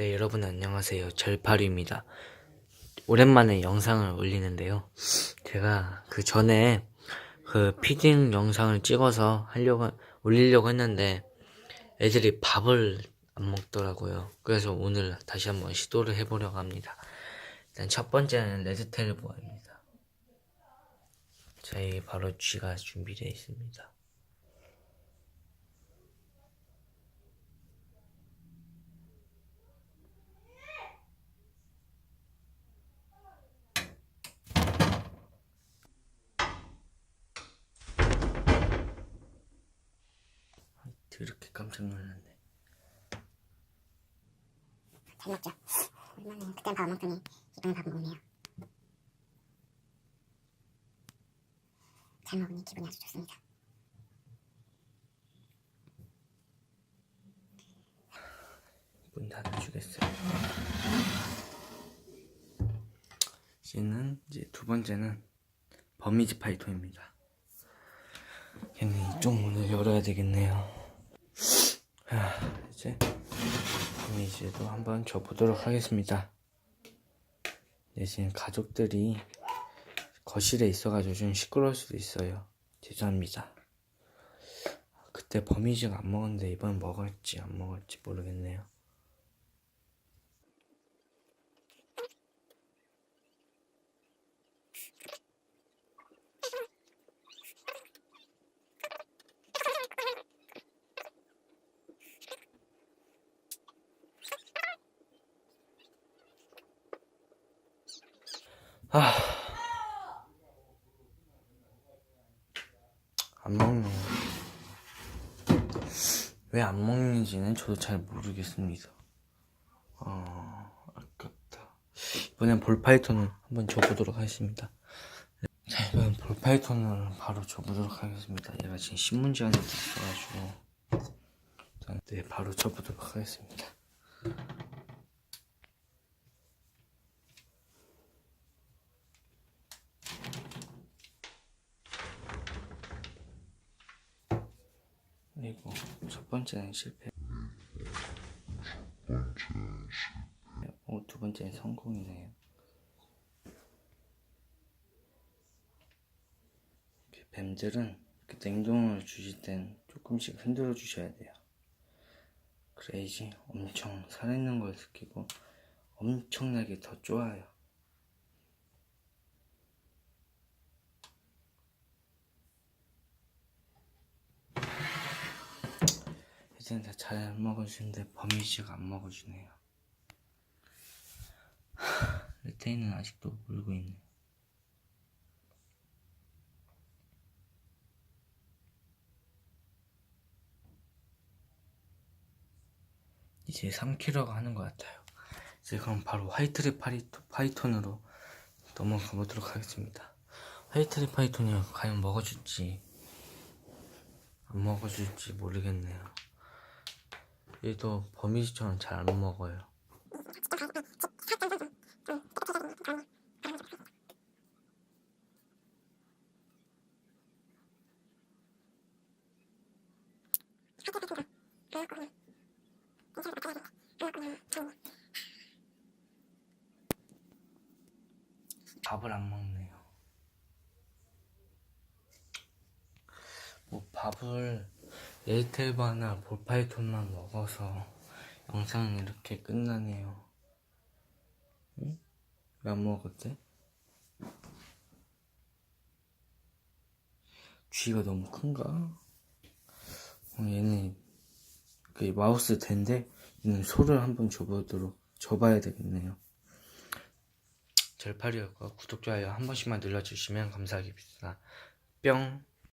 네, 여러분 안녕하세요. 절파류입니다. 오랜만에 영상을 올리는데요. 제가 그 전에 그 피딩 영상을 찍어서 하려고, 올리려고 했는데 애들이 밥을 안 먹더라고요. 그래서 오늘 다시 한번 시도를 해보려고 합니다. 일단 첫 번째는 레드테일 보아입니다. 자, 여기 바로 쥐가 준비되어 있습니다. 이렇게 깜짝 놀랐네. 잘 먹죠. 오랜만에 그땐 밥안 먹더니 이번엔 밥 먹네요. 잘 먹으니 기분이 아주 좋습니다. 문 닫아주겠어요. 이제는 이제 두 번째는 버미지 파이터입니다. 걔는 이쪽 문을 열어야 되겠네요. 하, 이제 버미지도 한번 줘보도록 하겠습니다. 네, 지금 가족들이 거실에 있어가지고 좀 시끄러울 수도 있어요. 죄송합니다. 그때 버미지가 안 먹었는데 이번 먹을지 안 먹을지 모르겠네요. 아. 안 먹네요. 왜안 먹는지는 저도 잘 모르겠습니다. 어, 아깝다. 이번엔 볼파이톤을 한번 줘보도록 하겠습니다. 자, 이번엔 볼파이톤을 바로 줘보도록 하겠습니다. 얘가 지금 신문지 안에 있어가지고. 일단, 네, 바로 줘보도록 하겠습니다. 그리고 첫 번째는 실패. 어, 두 번째는 성공이네요. 뱀들은 이렇게 냉동을 주실 땐 조금씩 흔들어 주셔야 돼요. 그래야지 엄청 살아있는 걸 느끼고 엄청나게 더 좋아요. 다잘 먹어주는데 버미지가 안 먹어주네요. 레테이는 아직도 울고 있네. 이제 3kg가 하는 것 같아요. 이제 그럼 바로 화이트리 파이토, 파이톤으로 넘어가 보도록 하겠습니다. 화이트리 파이톤이 과연 먹어줄지 안 먹어줄지 모르겠네요. 얘도 버미지처럼 잘 안 먹어요. 밥을 안 먹네요. 뭐 밥을 에이텔바나 볼파이톤만 먹어서 영상이 이렇게 끝나네요. 응? 왜 안 먹었대? 쥐가 너무 큰가? 어, 얘는 그 마우스 된데 얘는 소를 한번 줘보도록 줘봐야 되겠네요. 절파리였고 구독 좋아요 한 번씩만 눌러주시면 감사하겠습니다. 뿅.